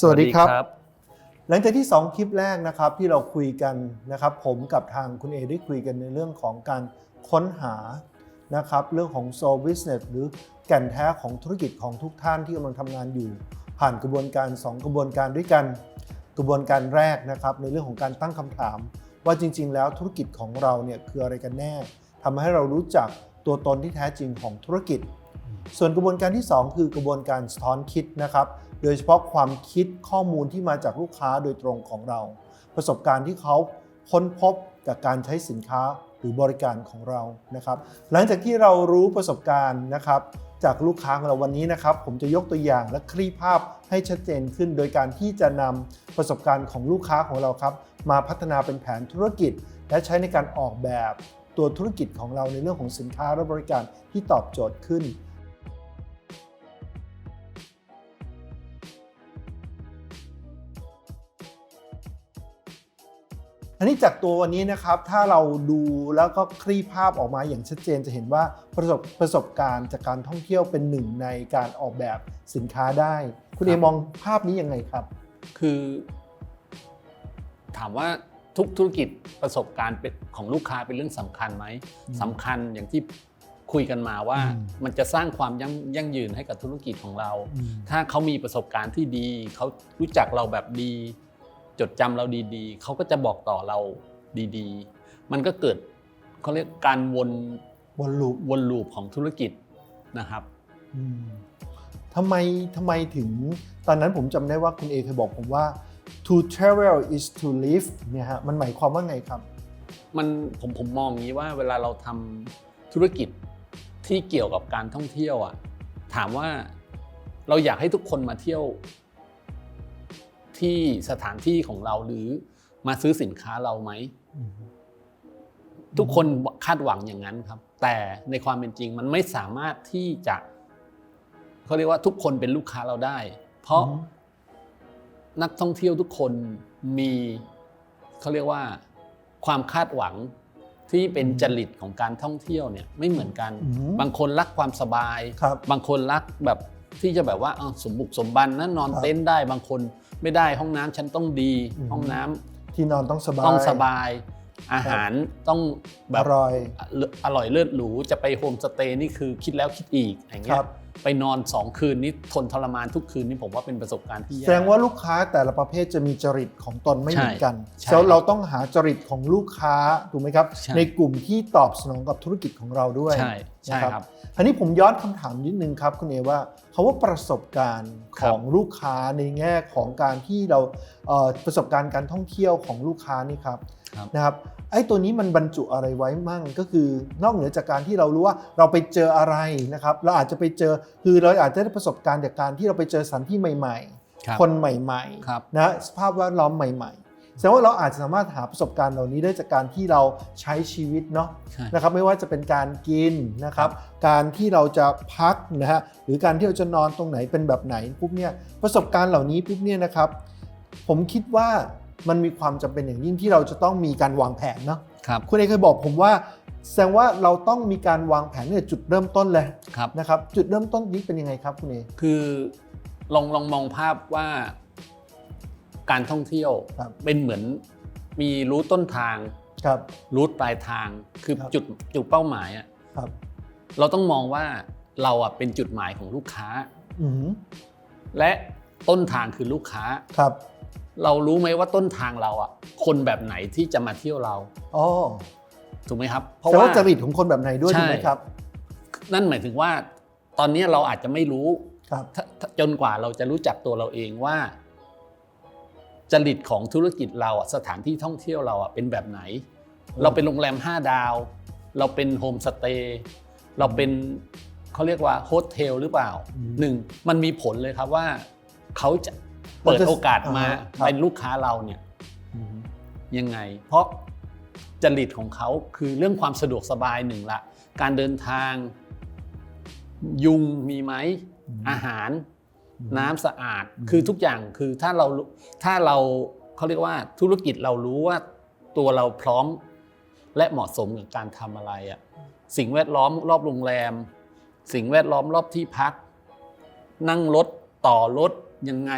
สวัสดีครับ หลังจากที่ 2 คลิปแรกนะครับที่เราคุยกันนะครับ ผมกับทางคุณเอได้คุยกันในเรื่องของการค้นหานะครับเรื่องของ soul business หรือแก่นแท้ของธุรกิจของทุกท่านที่กำลังทำงานอยู่ ผ่านกระบวนการ 2 กระบวนการด้วยกัน กระบวนการแรกนะครับในเรื่องของการตั้งคำถาม ว่าจริง ๆ แล้วธุรกิจของเราเนี่ยคืออะไรกันแน่ทำให้เรารู้จักตัวตนที่แท้จริงของธุรกิจ ส่วนกระบวนการที่ 2 คือกระบวนการสะท้อนคิดนะครับ โดยเฉพาะความคิดข้อมูลที่มาจากลูกค้าโดยตรงของเรา ประสบการณ์ที่เขาค้นพบจากการใช้สินค้าหรือบริการของเรานะครับ หลังจากที่เรารู้ประสบการณ์นะครับ จากลูกค้าของเราวันนี้นะครับ ผมจะยกตัวอย่างและคลี่ภาพให้ชัดเจนขึ้น โดยการที่จะนำประสบการณ์ของลูกค้าของเราครับ มาพัฒนาเป็นแผนธุรกิจ และใช้ในการออกแบบตัวธุรกิจของเราในเรื่องของสินค้าและบริการที่ตอบโจทย์ขึ้น อันนี้จากตัววันนี้นะครับ ถ้าเราดูแล้วก็คลี่ภาพออกมาอย่างชัดเจนจะเห็นว่าประสบประสบการณ์จากการท่องเที่ยวเป็นหนึ่งในการออกแบบสินค้าได้ คุณคเอรับมองภาพนี้ยังไงครับ คือ ถามว่าทุกธุรกิจประสบการณ์เป็นของลูกค้าเป็นเรื่องสำคัญไหมอืมสำคัญอย่างที่คุยกันมาว่าอืมมันจะสร้างความยั่งยั่งยืนให้กับธุรกิจของเรา ถ้าเขามีประสบการณ์ที่ดี เขารู้จักเราแบบดี จดจำเราดีๆ เขาก็จะบอกต่อเราดีๆ มันก็เกิดเขาเรียกการวนวนลูปวนลูปของธุรกิจนะครับอืมทำไมทำไมถึงตอนนั้นผมจำได้ว่าคุณเอเคยบอกผมว่า to travel is to live เนี่ยฮะมันหมายความว่าไงครับ มันผมผมมองอย่างนี้ว่าเวลาเราทำธุรกิจที่เกี่ยวกับการท่องเที่ยวอะถามว่าเราอยากให้ทุกคนมาเที่ยว ที่สถานที่ของเราหรือมาซื้อสินค้าเราไหมทุกคนคาดหวังอย่างนั้นครับ แต่ในความเป็นจริงมันไม่สามารถที่จะเขาเรียกว่าทุกคนเป็นลูกค้าเราได้ เพราะอืมนักท่องเที่ยวทุกคนมีเขาเรียกว่าความคาดหวังที่เป็นจริตของการท่องเที่ยวเนี่ยไม่เหมือนกันอืมบางคนรักความสบายครับบางคนรักแบบ ที่จะแบบว่าเออสมบุกสมบันนะนอนครับเต็นท์ได้บางคนไม่ได้ห้องน้ำฉันต้องดีอืมห้องน้ำที่นอนต้องสบายต้องสบาย อาหารต้องแบอบร่อยอร่อยเลิศหรูจะไปโฮมสเตย์นี่คือคิดแล้วคิดอีกอย่างเงี้ครัยบ ไปนอน 2 คืนนี้ทนทรมานทุกคืนนี่ผมว่าเป็นประสบการณ์ที่แสแย่ดงว่าลูกค้าแต่ละประเภทจะมีจริตของตนไม่เหมือนกันใช่แล้วเราต้องหาจริตของลูกค้าถูกไหมครับใช่ในกลุ่มที่ตอบสนองกับธุรกิจของเราด้วยใช่ใช่นะครับอันนี้ผมย้อนคำถามนิดนึงครับคุณเอว่าคาว่าประสบการณ์คขรับองลูกค้าในแง่ของการที่เราเอ่อประสบการณ์การท่องเที่ยวของลูกค้านี่ครับ ครับ นะครับไอ้ตัวนี้มันบรรจุอะไรไว้มั่งก็คือนอกเหนือจากการที่เรารู้ว่าเราไปเจออะไรนะครับเราอาจจะไปเจอคือเราอาจจะได้ประสบการณ์จากการที่เราไปเจอสถานที่ใหม่ ครับๆ คนใหม่ครับ ๆนะสภาพแวดล้อมใหม่ๆแสดงว่าเราอาจจะสามารถหาประสบการณ์เหล่านี้ได้จากการที่เราใช้ชีวิตเนาะ ใช่ นะครับไม่ว่าจะเป็นการกินนะครับ การที่เราจะพักนะฮะหรือการที่เราจะนอนตรงไหนเป็นแบบไหนปุ๊บเนี่ยประสบการณ์เหล่านี้ปุ๊บเนี่ยนะครับ ผมคิดว่า มันมีความจำเป็นอย่างยิ่งที่เราจะต้องมีการวางแผนเนาะครับคุณเอกเคยบอกผมว่า แสดงว่าเราต้องมีการวางแผนเนี่ยจุดเริ่มต้นเลยครับนะครับ จุดเริ่มต้นนี้เป็นยังไงครับคุณเอคือลองลองมองภาพว่าการท่องเที่ยวครับเป็นเหมือนมีรู้ต้นทางครับรู้ปลายทางคือครับจุดจุดเป้าหมายอะครับ เราต้องมองว่าเราอะเป็นจุดหมายของลูกค้าอืมและต้นทางคือลูกค้าครับ เรารู้ไหมว่าต้นทางเราอะคนแบบไหนที่จะมาเที่ยวเราอ๋อถูกไหมครับเพราะว่าจริตของคนแบบไหนด้วยใช่ถูกไหมครับ นั่นหมายถึงว่า ตอนนี้เราอาจจะไม่รู้ครับถ้าถ้าจนกว่าเราจะรู้จักตัวเราเองว่า จริตของธุรกิจเราอะสถานที่ท่องเที่ยวเราอะเป็นแบบไหน เราเป็นโรงแรม5ดาว เราเป็นโฮมสเตย์เราเป็นเขาเรียกว่าโฮสเทลหรือเปล่าอืมหนึ่งมันมีผลเลยครับว่าเขาจะ เปิดเราจะโอกาสมาอ่าครับเป็นลูกค้าเราเนี่ยอืมยังไง เพราะจริตของเขาคือเรื่องความสะดวกสบายหนึ่งละ การเดินทาง ยุงมีไหมอาหาร น้ำสะอาดอืมคือทุกอย่างคือถ้าเราถ้าเราเขาเรียกว่าธุรกิจเรารู้ว่าตัวเราพร้อมและเหมาะสมกับการทำอะไรอะสิ่งแวดล้อมรอบโรงแรม สิ่งแวดล้อมรอบที่พัก นั่งรถต่อรถยังไง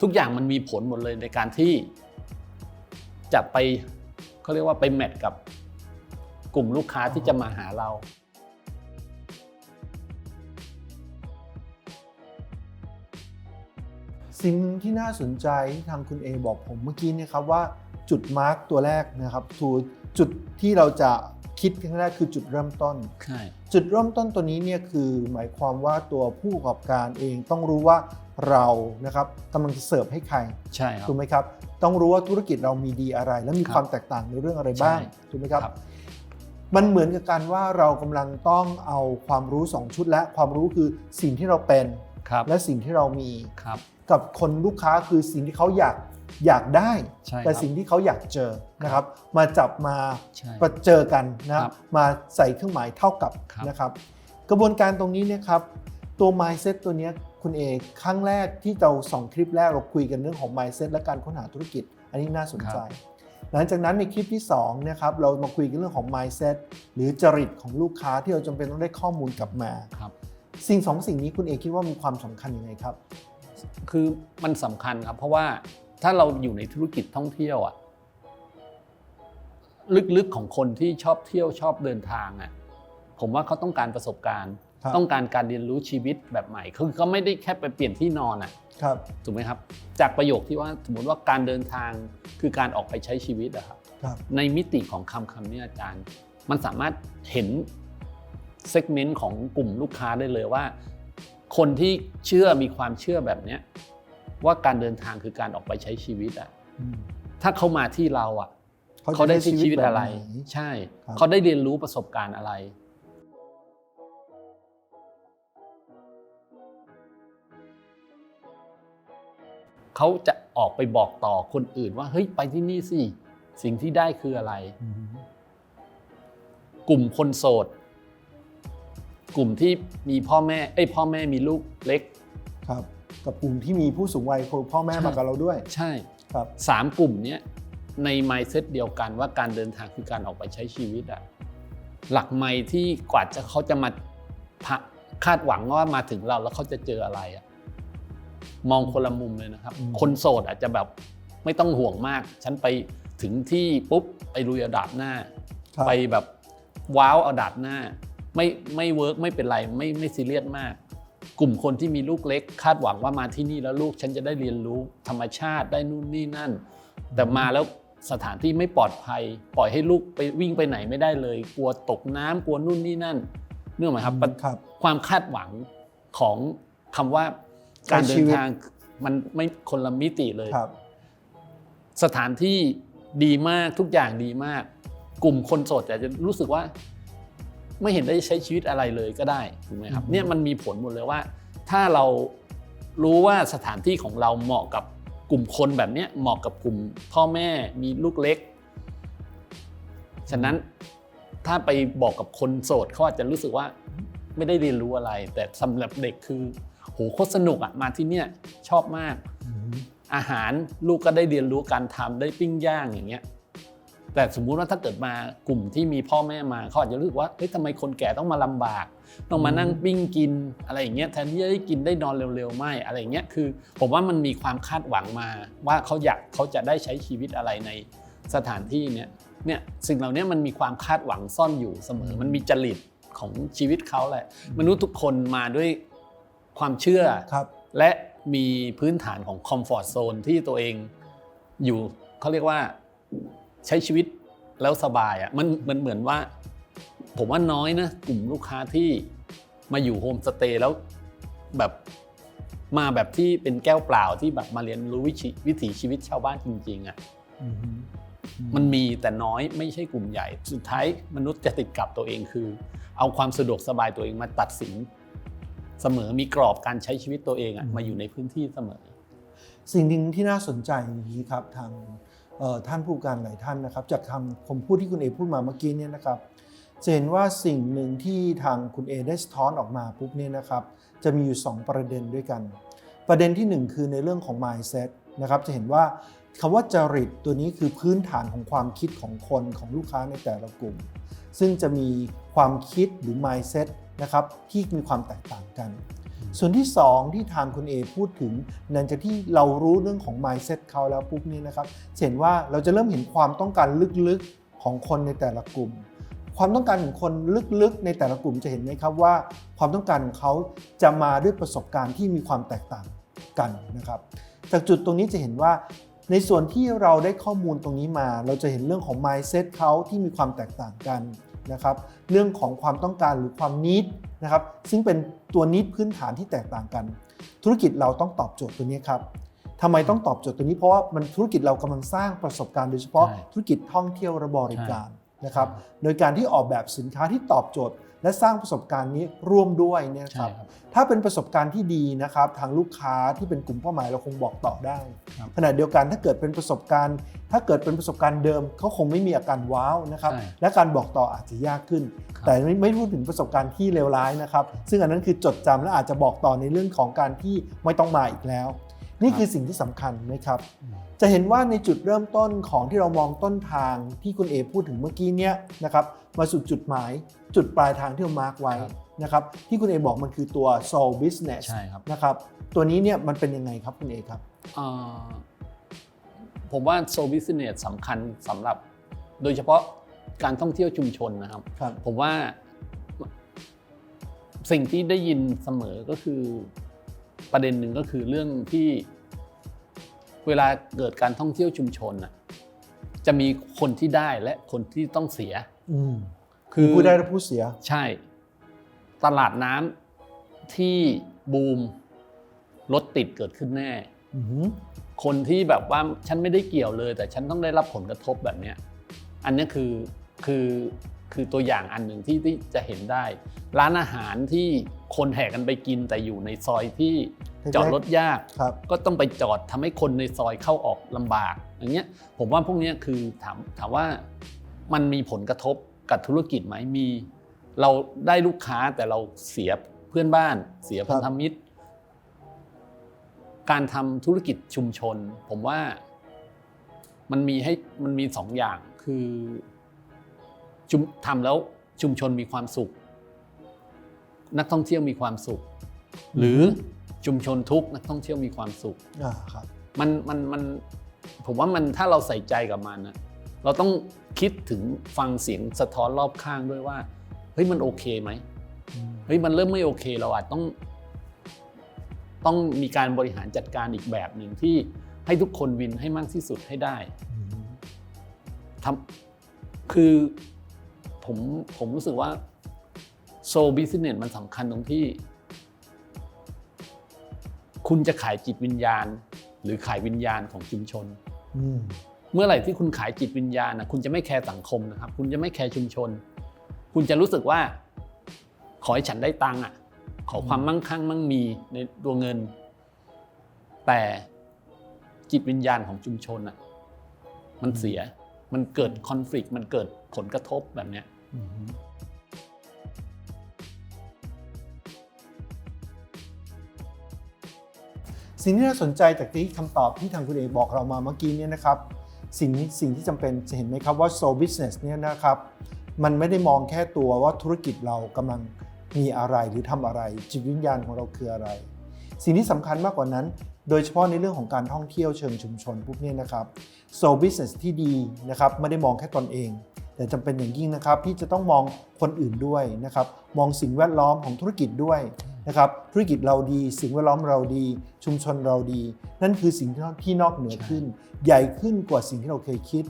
ทุกอย่างมันมีผลหมดเลยในการที่จะไปเขาเรียกว่าไปแมทกับกลุ่มลูกค้าที่จะมาหาเรา สิ่งหนึ่งที่น่าสนใจที่ทางคุณเอบอกผมเมื่อกี้เนี่ยครับว่าจุดมาร์กตัวแรกนะครับทูจุดที่เราจะคิดครั้งแรกคือจุดเริ่มต้นใช่จุดเริ่มต้นตัวนี้เนี่ยคือหมายความว่าตัวผู้ประกอบการเองต้องรู้ว่า เรานะครับกำลังจะเสิร์ฟให้ใครใช่ครับ ถูกไหมครับ ต้องรู้ว่าธุรกิจเรามีดีอะไร และมีครับความแตกต่างในเรื่องอะไรบ้างใช่ถูกไหมครับครับ มันเหมือนกับการว่าเรากำลังต้องเอาความรู้สองชุด และความรู้คือสิ่งที่เราเป็นครับและสิ่งที่เรามีครับกับคนลูกค้าคือสิ่งที่เขาอยากอยากได้ใช่แต่ครับสิ่งที่เขาอยากเจอนะครับ มาจับมาใช่ประเจอกันนะครับมาใส่เครื่องหมายเท่ากับครับนะครับ กระบวนการตรงนี้เนี่ยครับตัว mindset ตัวเนี้ย คุณเอกครั้งแรกที่เราสองคลิปแรกเราคุยกันเรื่องของ mindset และการค้นหาธุรกิจ อันนี้น่าสนใจ หลังจากนั้นในคลิปที่2นะครับเรามาคุยกันเรื่องของ mindset หรือจริตของลูกค้าที่เราจำเป็นต้องได้ข้อมูลกลับมาครับสิ่งสองสิ่งนี้คุณเอกคิดว่ามีความสำคัญยังไงครับ คือมันสำคัญครับ เพราะว่าถ้าเราอยู่ในธุรกิจท่องเที่ยวอะลึกๆของคนที่ชอบเที่ยวชอบเดินทางอะผมว่าเขาต้องการประสบการณ์ครับ ต้องการการเรียนรู้ชีวิตแบบใหม่คือเขาไม่ได้แค่ไปเปลี่ยนที่นอนอะครับถูกไหมครับ จากประโยคที่ว่าสมมติว่าการเดินทางคือการออกไปใช้ชีวิตอะครับครับในมิติของคำคำนี้อาจารย์ มันสามารถเห็นเซกเมนต์ของกลุ่มลูกค้าได้เลยว่า คนที่เชื่อมีความเชื่อแบบเนี้ยว่าการเดินทางคือการออกไปใช้ชีวิตอะอืมถ้าเขามาที่เราอะจะเขาได้ชีวิตแบบอะไรหนใช่ครับเขาได้เรียนรู้ประสบการณ์อะไร เขาจะออกไปบอกต่อคนอื่นว่าเฮ้ยไปที่นี่สิสิ่งที่ได้คืออะไรอืมกลุ่มคนโสด กลุ่มที่มีพ่อแม่เอ้ยพ่อแม่มีลูกเล็ก ครับ กับกลุ่มที่มีผู้สูงวัยคือพ่อแม่ใช่มากับเราด้วย ใช่ครับสามกลุ่มเนี้ยใน mindset เดียวกันว่าการเดินทางคือการออกไปใช้ชีวิตอะหลักไมล์ที่กว่าจะเขาจะมาพะคาดหวังว่ามาถึงเราแล้วเขาจะเจออะไรอะ มองคนละมุมเลยนะครับอืมคนโสดอาจจะแบบไม่ต้องห่วงมาก ฉันไปถึงที่ปุ๊บไปลุยเอาดาบหน้า ครับ ไปแบบว้าวเอาดาบหน้า ไม่ไม่เวิร์กไม่เป็นไรไม่ไม่ซีเรียสมาก กลุ่มคนที่มีลูกเล็ก คาดหวังว่ามาที่นี่แล้วลูกฉันจะได้เรียนรู้ธรรมชาติได้นู่นนี่นั่น แต่มาแล้วสถานที่ไม่ปลอดภัย ปล่อยให้ลูกไปวิ่งไปไหนไม่ได้เลย กลัวตกน้ำกลัวนู่นนี่นั่นเนื่องไหมครับ ครับ ความคาดหวังของคำว่า การเดิใช้ชีนวิตทางมันไม่คนละมิติเลยครับ สถานที่ดีมากทุกอย่างดีมาก กลุ่มคนโสดแต่จะรู้สึกว่า ไม่เห็นได้ใช้ชีวิตอะไรเลยก็ได้ถูกไหมครับอือฮึเนี่ยมันมีผลหมดเลยว่า ถ้าเรารู้ว่าสถานที่ของเราเหมาะกับกลุ่มคนแบบเนี้ยเหมาะกับกลุ่มพ่อแม่มีลูกเล็ก ฉะนั้นถ้าไปบอกกับคนโสดเขาอาจจะรู้สึกว่าไม่ได้เรียนรู้อะไร แต่สำหรับเด็กคือ โหโคตรสนุกอะมาที่เนี่ยชอบมากอืมอาหารลูกก็ได้เรียนรู้การทำได้ปิ้งย่างอย่างเงี้ยแต่สมมุติว่าถ้าเกิดมากลุ่มที่มีพ่อแม่มาเขาอาจจะรู้สึกว่าเฮ้ยทำไมคนแก่ต้องมาลำบาก ต้องมานั่งปิ้งกินอะไรอย่างเงี้ยแทนที่จะได้กินได้นอนเร็วๆไม่อะไรอย่างเงี้ยคือ ผมว่ามันมีความคาดหวังมาว่าเขาอยากเขาจะได้ใช้ชีวิตอะไรในสถานที่เนี่ยเนี่ยสิ่งเหล่านี้มันมีความคาดหวังซ่อนอยู่เสมอ มันมีจริตของชีวิตเขาแหละ มนุษย์ทุกคนมาด้วย ความเชื่อ ครับ และมีพื้นฐานของคอมฟอร์ z โซนที่ตัวเองอยู่เขาเรียกว่าใช้ชีวิตแล้วสบายอะ่ะมันมันเหมือนว่า ผมว่าน้อยนะกลุ่มลูกค้าที่มาอยู่โฮมสเตย์แล้วแบบมาแบบที่เป็นแก้วเปล่าที่แบบมาเรียนรู้วิถีวิถีชีวิตชาวบ้านจริงๆอะ่ะอืมมันมีแต่น้อยไม่ใช่กลุ่มใหญ่ สุดท้ายมนุษย์จะติดกับตัวเองคือ เอาความสะดวกสบายตัวเองมาตัดสิน เสมอมีกรอบการใช้ชีวิตตัวเองอะมาอยู่ในพื้นที่เสมอ สิ่งหนึ่งที่น่าสนใจอย่างนี้ครับทางเอ่อท่านผู้การหลายท่านนะครับ จากคำผมพูดที่คุณเอพูดมาเมื่อกี้เนี่ยนะครับจะเห็นว่าสิ่งหนึ่งที่ทางคุณเอได้สะท้อนออกมาปุ๊บเนี่ยนะครับ จะมีอยู่ 2 ประเด็นด้วยกัน ประเด็นที่ 1 คือในเรื่องของ mindset นะครับจะเห็นว่าคำว่าจริตตัวนี้คือพื้นฐานของความคิดของคนของลูกค้าในแต่ละกลุ่ม ซึ่งจะมีความคิดหรือ mindset นะครับที่มีความแตกต่างกัน ส่วนที่ 2 ที่ทางคุณเอพูดถึงหลังจากที่เรารู้เรื่องของ mindset เขาแล้วปุ๊บนี้นะครับเห็นว่าเราจะเริ่มเห็นความต้องการลึกๆของคนในแต่ละกลุ่ม ความต้องการของคนลึกๆ ในแต่ละกลุ่มจะเห็นไหมครับว่า ความต้องการของเขาจะมาด้วยประสบการณ์ที่มีความแตกต่างกันนะครับจากจุดตรงนี้จะเห็นว่าในส่วนที่เราได้ข้อมูลตรงนี้มา เราจะเห็นเรื่องของ mindset เขาที่มีความแตกต่างกัน นะครับเรื่องของความต้องการหรือความนิดนะครับซึ่งเป็นตัวนิดพื้นฐานที่แตกต่างกัน ธุรกิจเราต้องตอบโจทย์ตัวนี้ครับทำไมต้องตอบโจทย์ตัวนี้เพราะว่ามันธุรกิจเรากำลังสร้างประสบการณ์โดยเฉพาะใช่ธุรกิจท่องเที่ยวและบริการนะครับโดยการที่ออกแบบสินค้าที่ตอบโจทย์ และสร้างประสบการณ์นี้ร่วมด้วยเนี่ยคใช่รับครับถ้าเป็นประสบการณ์ที่ดีนะครับทางลูกค้าที่เป็นกลุ่มเป้าหมายเราคงบอกต่อได้ครับขณะเดียวกันถ้าเกิดเป็นประสบการณ์ ถ้าเกิดเป็นประสบการณ์เดิมเขาคงไม่มีอาการว้าวนะครับใช่และการบอกต่ออาจจะยากขึ้นครับแต่ไม่ไม่พูดถึงประสบการณ์ที่เลวร้ายนะครับ ซึ่งอันนั้นคือจดจำและอาจจะบอกต่อในเรื่องของการที่ไม่ต้องมาอีกแล้ว นี่คือสิ่งที่สำคัญนะครับจะเห็นว่าในจุดเริ่มต้นของที่เรามองต้นทางที่คุณเอพูดถึงเมื่อกี้เนี่ยนะครับ มาสู่จุดหมาย จุดปลายทางที่เรามาร์กไว้ครับนะครับที่คุณเอบอกมันคือตัว soul business ใช่ครับ นะครับตัวนี้เนี่ยมันเป็นยังไงครับคุณเอครับ เอ่อผมว่าโซบิสเนสสำคัญสำหรับ โดยเฉพาะการท่องเที่ยวชุมชนนะครับ ครับ ผมว่าสิ่งที่ได้ยินเสมอก็คือประเด็นหนึ่งก็คือเรื่องที่เวลาเกิดการท่องเที่ยวชุมชนน่ะจะมีคนที่ได้และคนที่ต้องเสียอืม คือผู้ได้และผู้เสีย ใช่ ตลาดน้ำที่บูมรถติดเกิดขึ้นแน่อือหือคนที่แบบว่าฉันไม่ได้เกี่ยวเลย แต่ฉันต้องได้รับผลกระทบแบบเนี้ยอันเนี้ยคือคือคือตัวอย่างอันหนึ่งที่ที่จะเห็นได้ ร้านอาหารที่คนแห่กันไปกินแต่อยู่ในซอยที่จอดรถยากครับก็ต้องไปจอดทำให้คนในซอยเข้าออกลำบากอย่างเงี้ยผมว่าพวกเนี้ยคือถามถามว่า มันมีผลกระทบกับธุรกิจไหมมี เราได้ลูกค้าแต่เราเสียเพื่อนบ้าน เสียพันธมิตร การทำธุรกิจชุมชน ผมว่ามันมีให้มันมีสองอย่างคือชุมทำแล้วชุมชนมีความสุข นักท่องเที่ยวมีความสุข หรือชุมชนทุกข์นักท่องเที่ยวมีความสุขอ่าครับ มันมันมันผมว่ามันถ้าเราใส่ใจกับมันนะ เราต้องคิดถึงฟังเสียงสะท้อนรอบข้างด้วยว่าเฮ้ยมันโอเคไหมอืมเฮ้ยมันเริ่มไม่โอเคเราอาจต้อง ต้องมีการบริหารจัดการอีกแบบหนึ่งที่ให้ทุกคนวินให้มากที่สุดให้ได้อืมทำคือผมผมรู้สึกว่าโซบิสเนสมันสำคัญตรงที่ คุณจะขายจิตวิญญาณ หรือขายวิญญาณของชุมชนอืม เมื่อไหร่ที่คุณขายจิตวิญญาณนะคุณจะไม่แคร์สังคมนะครับ คุณจะไม่แคร์ชุมชน คุณจะรู้สึกว่า ขอให้ฉันได้ตังค์อะ ขอความมั่งคั่งมั่งมีในตัวเงิน แต่จิตวิญญาณของชุมชนอะ มันเสีย มันเกิดคอน FLICT มันเกิดผลกระทบแบบเนี้ยสิ่งที่น่าสนใจจากที่คำตอบที่ทางคุณเอกบอกเรามาเมื่อกี้เนี่ยนะครับ สิ่งนี้สิ่งที่จำเป็นจะเห็นไหมครับว่า soul business เนี่ยนะครับมันไม่ได้มองแค่ตัวว่าธุรกิจเรากำลังมีอะไรหรือทำอะไร จิตวิญญาณของเราคืออะไร สิ่งที่สำคัญมากกว่านั้น โดยเฉพาะในเรื่องของการท่องเที่ยวเชิงชุมชนพวกนี้นะครับ soul business ที่ดีนะครับไม่ได้มองแค่ตนเอง แต่จำเป็นอย่างยิ่งนะครับที่จะต้องมองคนอื่นด้วยนะครับมองสิ่งแวดล้อมของธุรกิจด้วย นะครับธุรกิจเราดีสิ่งแวดล้อมเราดี ชุมชนเราดี นั่นคือสิ่งที่ที่นอกเหนือขึ้น ใหญ่ขึ้นกว่าสิ่งที่เราเคยคิด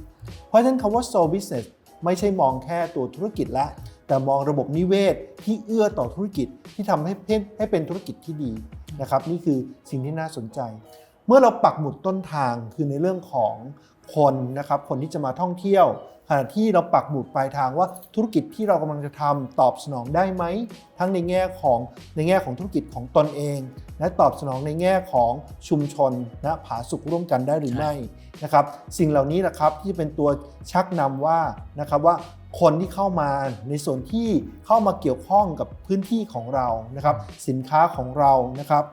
เพราะฉะนั้นคำว่า soul business ไม่ใช่มองแค่ตัวธุรกิจละ แต่มองระบบนิเวศที่เอื้อต่อธุรกิจที่ทำให้เป็นให้เป็นธุรกิจที่ดีนะครับนี่คือสิ่งที่น่าสนใจ เมื่อเราปักหมุดต้นทางคือในเรื่องของ คนนะครับคนที่จะมาท่องเที่ยวขณะที่เราปักหมุดปลายทางว่าธุรกิจที่เรากำลังจะทำตอบสนองได้ไหม ทั้งในแง่ของในแง่ของธุรกิจของตนเอง และตอบสนองในแง่ของชุมชนนะผาสุขร่วมกันได้หรือไม่นะครับสิ่งเหล่านี้แหละครับที่เป็นตัวชักนำว่านะครับว่าคนที่เข้ามาในส่วนที่เข้ามาเกี่ยวข้องกับพื้นที่ของเรานะครับสินค้าของเรานะครับ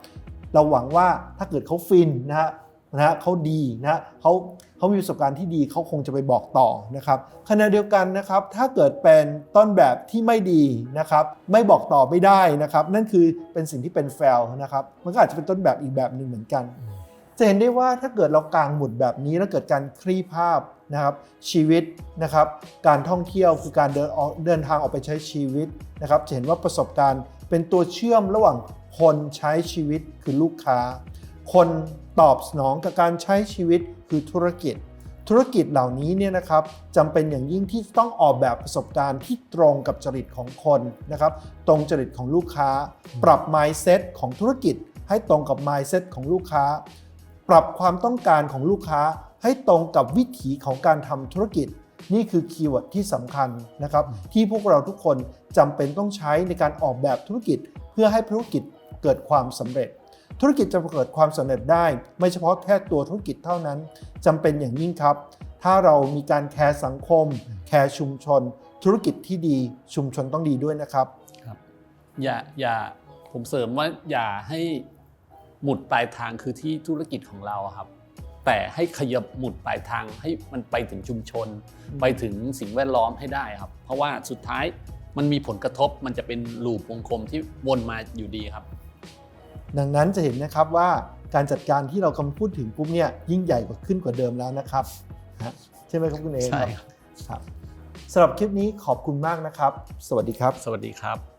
เราหวังว่าถ้าเกิดเขาฟินนะฮะนะฮะเขาดีนะฮะเขา เขามีประสบการณ์ที่ดีเขาคงจะไปบอกต่อนะครับขณะเดียวกันนะครับถ้าเกิดเป็นต้นแบบที่ไม่ดีนะครับไม่บอกต่อไม่ได้นะครับนั่นคือเป็นสิ่งที่เป็นแฟลนะครับมันก็อาจจะเป็นต้นแบบอีกแบบหนึ่งเหมือนกันจะเห็นได้ว่าถ้าเกิดเรากางหมุดแบบนี้แล้วเกิดการคลี่ภาพนะครับชีวิตนะครับการท่องเที่ยวคือการเดินออกเดินทางออกไปใช้ชีวิตนะครับจะเห็นว่าประสบการณ์เป็นตัวเชื่อมระหว่างคนใช้ชีวิตคือลูกค้า คน ตอบสนองกับการใช้ชีวิตคือธุรกิจ ธุรกิจเหล่านี้เนี่ยนะครับจำเป็นอย่างยิ่งที่ต้องออกแบบประสบการณ์ที่ตรงกับจริตของคนนะครับตรงจริตของลูกค้า ปรับ mindset ของธุรกิจ ให้ตรงกับ mindset ของลูกค้า ปรับความต้องการของลูกค้า ให้ตรงกับวิถีของการทำธุรกิจนี่คือคีย์เวิร์ดที่สำคัญนะครับที่พวกเราทุกคนจำเป็นต้องใช้ในการออกแบบธุรกิจ เพื่อให้ธุรกิจเกิดความสำเร็จ ธุรกิจจะเกิดความสำเร็จได้ ไม่เฉพาะแค่ตัวธุรกิจเท่านั้นจำเป็นอย่างยิ่งครับ ถ้าเรามีการแคร์สังคม แคร์ชุมชน ธุรกิจที่ดีชุมชนต้องดีด้วยนะครับครับอย่าอย่าผมเสริมว่าอย่าให้หมุดปลายทางคือที่ธุรกิจของเราครับ แต่ให้ขยับหมุดปลายทางให้มันไปถึงชุมชน ไปถึงสิ่งแวดล้อมให้ได้ครับ เพราะว่าสุดท้ายมันมีผลกระทบมันจะเป็นลูปวงกลมที่วนมาอยู่ดีครับ ดังนั้นจะเห็นนะครับว่าการจัดการที่เรากำลังพูดถึงปุ๊บเนี่ยยิ่งใหญ่กว่าขึ้นกว่าเดิมแล้วนะครับฮะใช่ไหมครับคุณเอใช่ครับครับครับสำหรับคลิปนี้ขอบคุณมากนะครับ สวัสดีครับ สวัสดีครับ